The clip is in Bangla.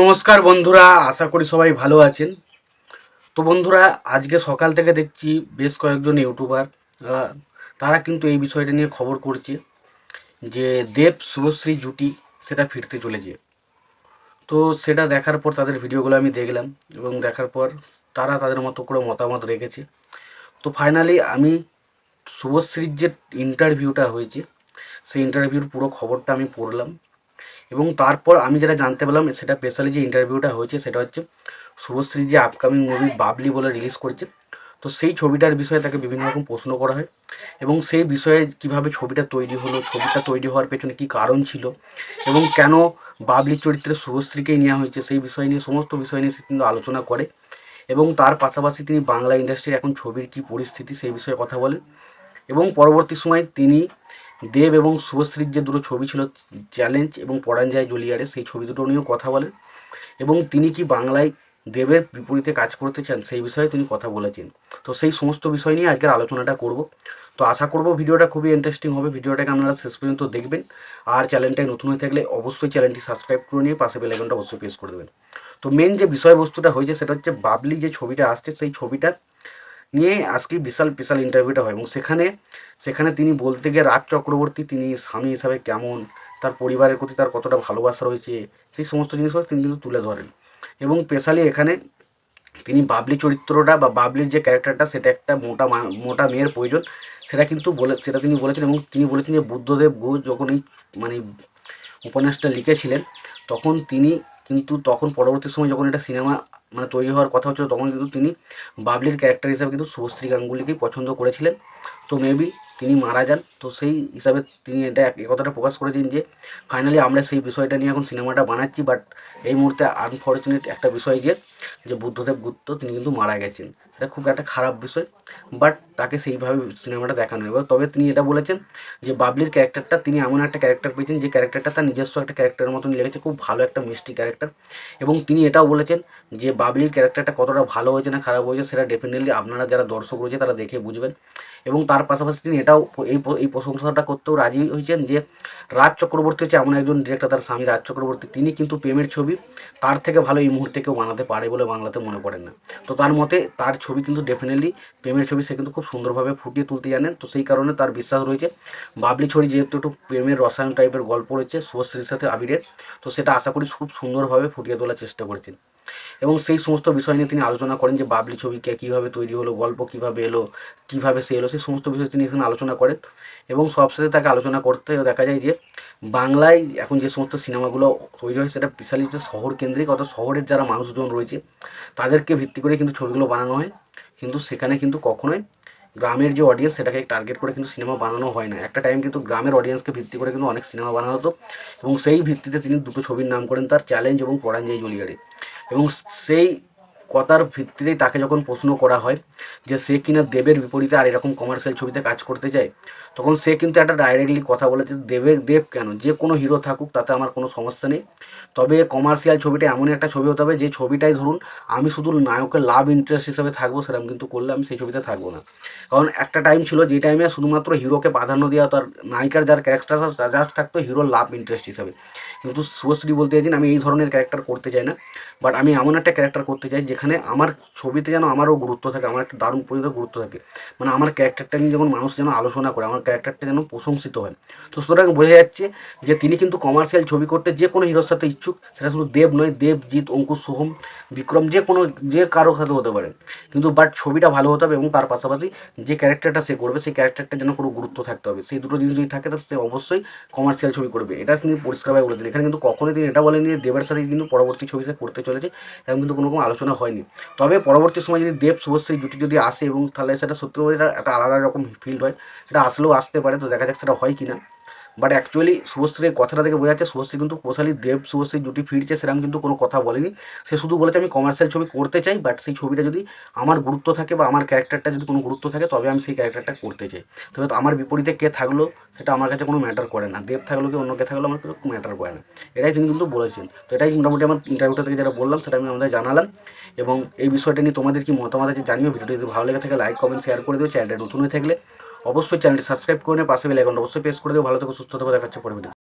নমস্কার বন্ধুরা, আশা করি সবাই ভালো আছেন। তো বন্ধুরা, আজকে সকাল থেকে দেখছি বেশ কয়েকজন ইউটিউবার তারা কিন্তু এই বিষয়টা নিয়ে খবর করছে যে দেব শুভশ্রী জুটি সেটা ফিরতে চলেছে। তো সেটা দেখার পর তাদের ভিডিওগুলো আমি দেখলাম এবং দেখার পর তারা তাদের মতো করে মতামত রেখেছে। তো ফাইনালি আমি শুভশ্রীর যে ইন্টারভিউটা হয়েছে, সেই ইন্টারভিউর পুরো খবরটা আমি পড়লাম। এবং তারপর আমি যেটা জানতে পারলাম সেটা স্পেশালি যে ইন্টারভিউটা হয়েছে, সেটা হচ্ছে শুভশ্রী যে আপকামিং মুভি বাবলি বলে রিলিজ করেছে। তো সেই ছবিটার বিষয়ে তাকে বিভিন্ন রকম প্রশ্ন করা হয় এবং সেই বিষয়ে কীভাবে ছবিটা তৈরি হলো, ছবিটা তৈরি হওয়ার পেছনে কি কারণ ছিল এবং কেন বাবলি চরিত্রে শুভশ্রীকেই নেওয়া হয়েছে, সেই বিষয় নিয়ে, সমস্ত বিষয় নিয়ে সে কিন্তু আলোচনা করে এবং তার পাশাপাশি তিনি বাংলা ইন্ডাস্ট্রির এখন ছবির কী পরিস্থিতি, সেই বিষয়ে কথা বলেন। এবং পরবর্তী সময় তিনি দেব এবং শুভশ্রীর যে দুটো ছবি ছিল, চ্যালেঞ্জ এবং পরাণ যায় জলিয়ারে সেই ছবি দুটো নিয়েও কথা বলেন। এবং তিনি কি বাংলায় দেবের বিপরীতে কাজ করতে চান, সেই বিষয়ে তিনি কথা বলেছেন। তো সেই সমস্ত বিষয় নিয়ে আজকের আলোচনাটা করব। তো আশা করব ভিডিওটা খুবই ইন্টারেস্টিং হবে। ভিডিওটাকে আপনারা শেষ পর্যন্ত দেখবেন। আর চ্যানেলটায় নতুন হয়ে থাকলে অবশ্যই চ্যানেলটি সাবস্ক্রাইব করে নিয়ে পাশে বেলাইকনটা অবশ্যই প্রেস করে দেবেন। তো মেন যে বিষয়বস্তুটা হয়েছে, সেটা হচ্ছে বাবলি যে ছবিটা আসছে, সেই ছবিটা নিয়ে আজকে বিশাল বিশাল ইন্টারভিউটা হয় এবং সেখানে সেখানে তিনি বলতে গিয়ে রাজ চক্রবর্তী তিনি স্বামী হিসাবে কেমন, তার পরিবারের প্রতি তার কতটা ভালোবাসা রয়েছে, সেই সমস্ত জিনিসগুলো তিনি কিন্তু তুলে ধরেন। এবং স্পেশালি এখানে তিনি বাবলি চরিত্রটা বা বাবলির যে ক্যারেক্টারটা সেটা একটা মোটা মোটা মেয়ের প্রয়োজন, সেটা কিন্তু বলে, সেটা তিনি বলেছেন এবং তিনি বলেছেন যে বুদ্ধদেব ঘোষ যখন এই মানে উপন্যাসটা লিখেছিলেন, তখন তিনি কিন্তু তখন পরবর্তী সময় যখন এটা সিনেমা মানে তৈরি হওয়ার কথা হচ্ছিল, তখন কিন্তু তিনি বাবলির ক্যারেক্টার হিসাবে কিন্তু শুভশ্রী গাঙ্গুলিকেই পছন্দ করেছিলেন। তো মেবি তিনি মারা যান, তো সেই হিসাবে তিনি এটা এই কথাটা প্রকাশ করেছেন যে ফাইনালি আমরা সেই বিষয়টা নিয়ে এখন সিনেমাটা বানাচ্ছি বাট এই মুহূর্তে আনফর্চুনেট একটা বিষয় যে যে বুদ্ধদেব গুপ্ত তিনি কিন্তু মারা গেছেন। সেটা খুব একটা খারাপ বিষয় বাট তাকে সেইভাবে সিনেমাটা দেখানো এবার তবে তিনি এটা বলেছেন যে, বাবলির ক্যারেক্টারটা তিনি এমন একটা ক্যারেক্টার পেয়েছেন যে, ক্যারেক্টারটা তার নিজস্ব একটা ক্যারেক্টারের মতন লেগেছে, খুব ভালো একটা মিষ্টি ক্যারেক্টার। এবং তিনি এটাও বলেছেন যে, বাবলির ক্যারেক্টারটা কতটা ভালো হয়েছে না খারাপ হয়েছে, সেটা ডেফিনেটলি আপনারা যারা দর্শক রয়েছে তারা দেখে বুঝবেন। এবং তার পাশাপাশি তিনি এটাও এই এই প্রশংসাটা করতেও রাজি হয়েছেন যে রাজ চক্রবর্তী হচ্ছে এমন একজন ডিরেক্টর তার স্বামী রাজ চক্রবর্তী। তিনি কিন্তু প্রেমের ছবি, তার থেকে ভালো এই মুহূর্তে কেউ বানাতে পারে বলে বাংলাতে মনে করেন না। তো তার মতে তার ছবি কিন্তু ডেফিনেটলি প্রেমের ছবি, সে কিন্তু খুব সুন্দরভাবে ফুটিয়ে তুলতে জানেন। তো সেই কারণে তার বিশ্বাস রয়েছে, বাবলি ছড়ি যেহেতু একটু প্রেমের রসায়ন টাইপের গল্প রয়েছে শুভশ্রীর সাথে আবিরের, তো সেটা আশা করি খুব সুন্দরভাবে ফুটিয়ে তোলার চেষ্টা করেছেন। এবং সেই সমস্ত বিষয় নিয়ে তিনি আলোচনা করেন যে বাবলি ছবিকে কীভাবে তৈরি হলো, গল্প কীভাবে এলো, কীভাবে সে এলো, সেই সমস্ত বিষয় তিনি এখানে আলোচনা করেন। এবং সবশেষে তাকে আলোচনা করতে দেখা যায় যে বাংলায় এখন যে সমস্ত সিনেমাগুলো তৈরি হয় সেটা বিশালি যে শহর কেন্দ্রিক অর্থাৎ শহরের যারা মানুষজন রয়েছে, তাদেরকে ভিত্তি করে কিন্তু ছবিগুলো বানানো হয়। কিন্তু সেখানে কিন্তু কখনোই গ্রামের যে অডিয়েন্স সেটাকে টার্গেট করে কিন্তু সিনেমা বানানো হয় না। একটা টাইম কিন্তু গ্রামের অডিয়েন্সকে ভিত্তি করে কিন্তু অনেক সিনেমা বানানো হতো। এবং সেই ভিত্তিতে তিনি দুটো ছবির নাম করেন তার চ্যালেঞ্জ এবং পরাঞ্জয় জলিয়ারে এবং সেই কথার ভিত্তিতেই তাকে যখন প্রশ্ন করা হয় যে সে কিনা দেবের বিপরীতে আর এরকম কমার্শিয়াল ছবিতে কাজ করতে চায়, তখন সে কিন্তু একটা ডাইরেক্টলি কথা বলেছে দেবের দেব কেন? যে কোনো হিরো থাকুক, তাতে আমার কোনো সমস্যা নেই। তবে কমার্শিয়াল ছবিটা এমন একটা ছবি হতে হবে যে ছবিটাই ধরুন আমি শুধু নায়কের লাভ ইন্টারেস্ট হিসেবে থাকব, সেরকম কিন্তু করলে আমি সেই ছবিতে থাকব না। কারণ একটা টাইম ছিল যে টাইমে শুধুমাত্র হিরোকে প্রাধান্য দেওয়া তার নায়িকার যার ক্যারেক্টার জাস্ট থাকতো হিরোর লাভ ইন্টারেস্ট হিসাবে। কিন্তু শুভশ্রী বলতে চাইছেন আমি এই ধরনের ক্যারেক্টার করতে চাই না বাট আমি এমন একটা ক্যারেক্টার করতে চাই যেখানে আমার ছবিতে যেন আমারও গুরুত্ব থাকে, আমার একটা দারুণ পর্যন্ত গুরুত্ব থাকে। মানে আমার ক্যারেক্টারটা নিয়ে যখন মানুষ যেন আলোচনা করে, আমার ক্যারেক্টারটা যেন প্রশংসিত হয়। তো সুতরাং বোঝা যাচ্ছে যে তিনি কিন্তু কমার্শিয়াল ছবি করতে যে কোনো হিরোর সাথে ইচ্ছুক, সেটা শুধু দেব নয় দেব জিৎ অঙ্কুশ, সোহম, বিক্রম, যে কোনো, যে কারোর সাথে হতে পারে। কিন্তু বাট ছবিটা ভালো হতে হবে এবং তার পাশাপাশি যে ক্যারেক্টারটা সে করবে, সেই ক্যারেক্টারটা যেন কোনো গুরুত্ব থাকতে হবে। সেই দুটো জিনিস যদি থাকে, তাহলে সে অবশ্যই কমার্শিয়াল ছবি করবে। এটা তিনি পরিষ্কারভাবে বলেছেন। এখানে কিন্তু কখনোই তিনি এটা বলেননি যে দেবের সাথে কিন্তু পরবর্তী ছবি সে করতে চলেছে এবং কিন্তু কোনো রকম আলোচনা হয়নি। তবে পরবর্তী সময় যদি দেব, শুভশ্রী জুটি যদি আসে এবং তাহলে সেটা সত্যি একটা আলাদা রকম ফিল্ড হয়, সেটা আসলেও আসতে পারে, তো দেখা যাক সেটা হয় কি না বাট অ্যাকচুয়ালি শুভশ্রীর কথাটা থেকে বোঝা যাচ্ছে শুভশ্রী কিন্তু কোশালি দেব শুভশ্রী জুটি ফিরছে সেরকম কিন্তু কোনো কথা বলেনি। সে শুধু বলেছে, আমি কমার্শিয়াল ছবি করতে চাই বাট সেই ছবিটা যদি আমার গুরুত্ব থাকে বা আমার ক্যারেক্টারটা যদি কোনো গুরুত্ব থাকে, তবে আমি সেই ক্যারেক্টারটা করতে চাই। তবে আমার বিপরীতে কে থাকল, সেটা আমার কাছে কোনো ম্যাটার করে না। দেব থাকল কি অন্য কে থাকল, আমার কোনো ম্যাটার করে না। এটাই তিনি কিন্তু বলেছেন। তো এটাই মোটামুটি আমার ইন্টারভিউটা থেকে যেটা বললাম, সেটা আমি আমাদের জানালাম। এবং এই বিষয়টা নিয়ে তোমাদের কি মতামত আছে জানিও। ভিডিওটি যদি ভালো লেগে থাকে লাইক কমেন্ট শেয়ার করে দিও। চ্যানেলটা নতুন হয়ে থাকলে অবশ্যই চ্যানেলটি সাবস্ক্রাইব করে নিয়ে পাশে বেল আইকনটা অবশ্যই প্রেস করে দেবো ভালো থেকে, সুস্থ থেকো, দেখাচ্ছে পরবর্তী